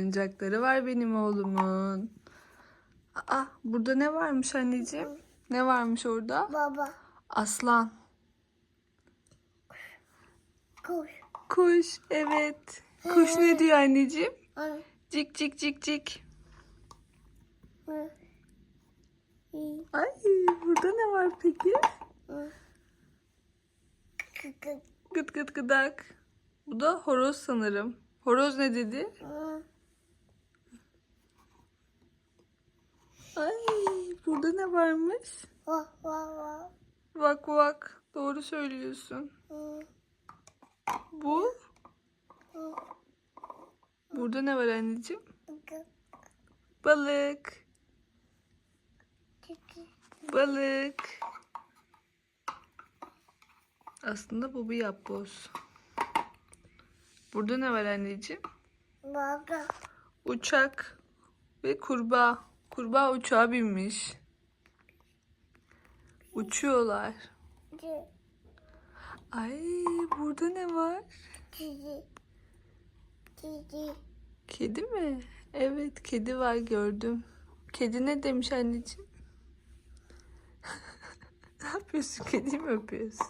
oyuncakları var benim oğlumun. Aa, burada ne varmış anneciğim? Ne varmış orada? Baba. Aslan. Kuş. Kuş, evet. Kuş ne diyor anneciğim? Cik cik cik cik. Ay, burada ne var peki? Gıt gıt gıdak. Bu da horoz sanırım. Horoz ne dedi? hı. Ay, burada ne varmış? Vah vah vah. Vak vak. Doğru söylüyorsun. Bu? Burada ne var anneciğim? Balık. Balık. Aslında bu bir yapboz. Burada ne var anneciğim? Baba. Uçak ve kurbağa. Kurbağa uçağa binmiş. Uçuyorlar. Ay burada ne var? Cici. Cici. Kedi mi? Evet kedi var gördüm. Kedi ne demiş anneciğim? ne yapıyorsun? Kedi mi öpüyorsun?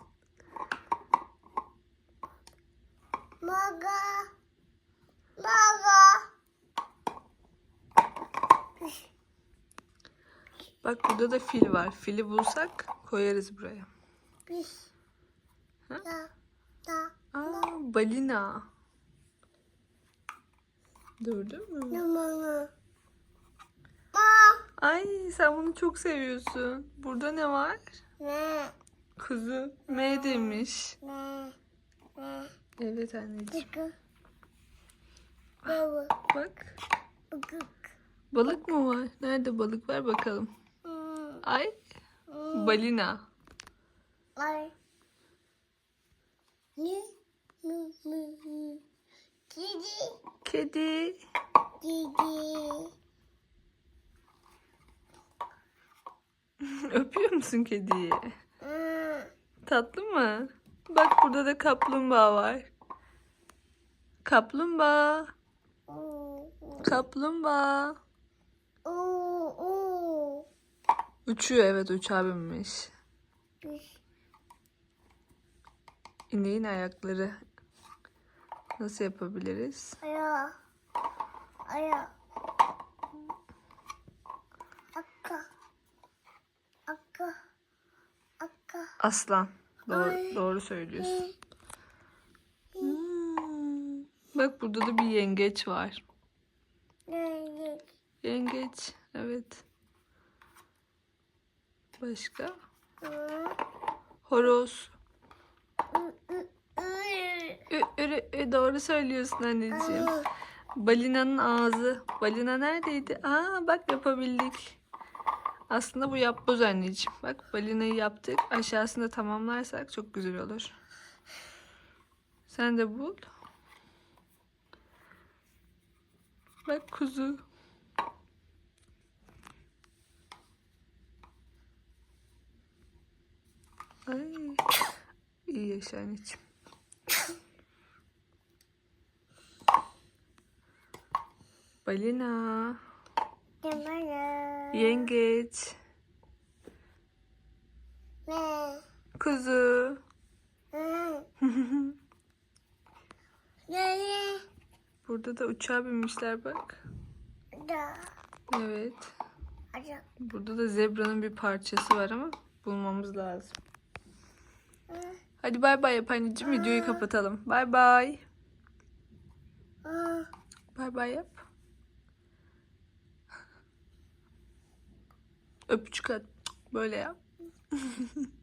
Maga. Maga. Bak burada da fil var. Fili bulsak koyarız buraya. Ha? Da. Da. Aa balina. Gördün mü? Ma. Ay sen bunu çok seviyorsun. Burada ne var? Ne. Kuzu. M demiş. Ne. Ne. Evet anneciğim. Çıkı. Bak. Bıkık. Balık mı var? Nerede balık var bakalım. Hmm. Ay Hmm. balina. Ay. Kedi. Kedi. Kedi. Öpüyor musun kediyi? Hmm. Tatlı mı? Bak burada da kaplumbağa var. Kaplumbağa. Oo. Kaplumbağa. Uçuyor evet uçağa binmiş. İneğin ayakları. Nasıl yapabiliriz? Aya. Aya. Akka. Akka. Akka. Aslan. Doğru, Ay. doğru söylüyorsun. Hmm. Bak burada da bir yengeç var. Ne? Yengeç. Evet. Başka? Horoz. Ü- doğru söylüyorsun anneciğim. Balinanın ağzı. Balina neredeydi? Aa bak yapabildik. Aslında bu yapboz anneciğim. Bak balinayı yaptık. Aşağısını da tamamlarsak çok güzel olur. Sen de bul. Bak kuzu. Ay. İyi yaşa anneciğim. Balina. Numara. Yengeç. Ne? Kuzu. Ne? Burada da uçağa binmişler bak. Da. Evet. Burada da zebranın bir parçası var ama bulmamız lazım. Hadi bay bay yap anneciğim. Videoyu kapatalım. Bay bay. Bay bay yap. Öpücük at. Böyle yap.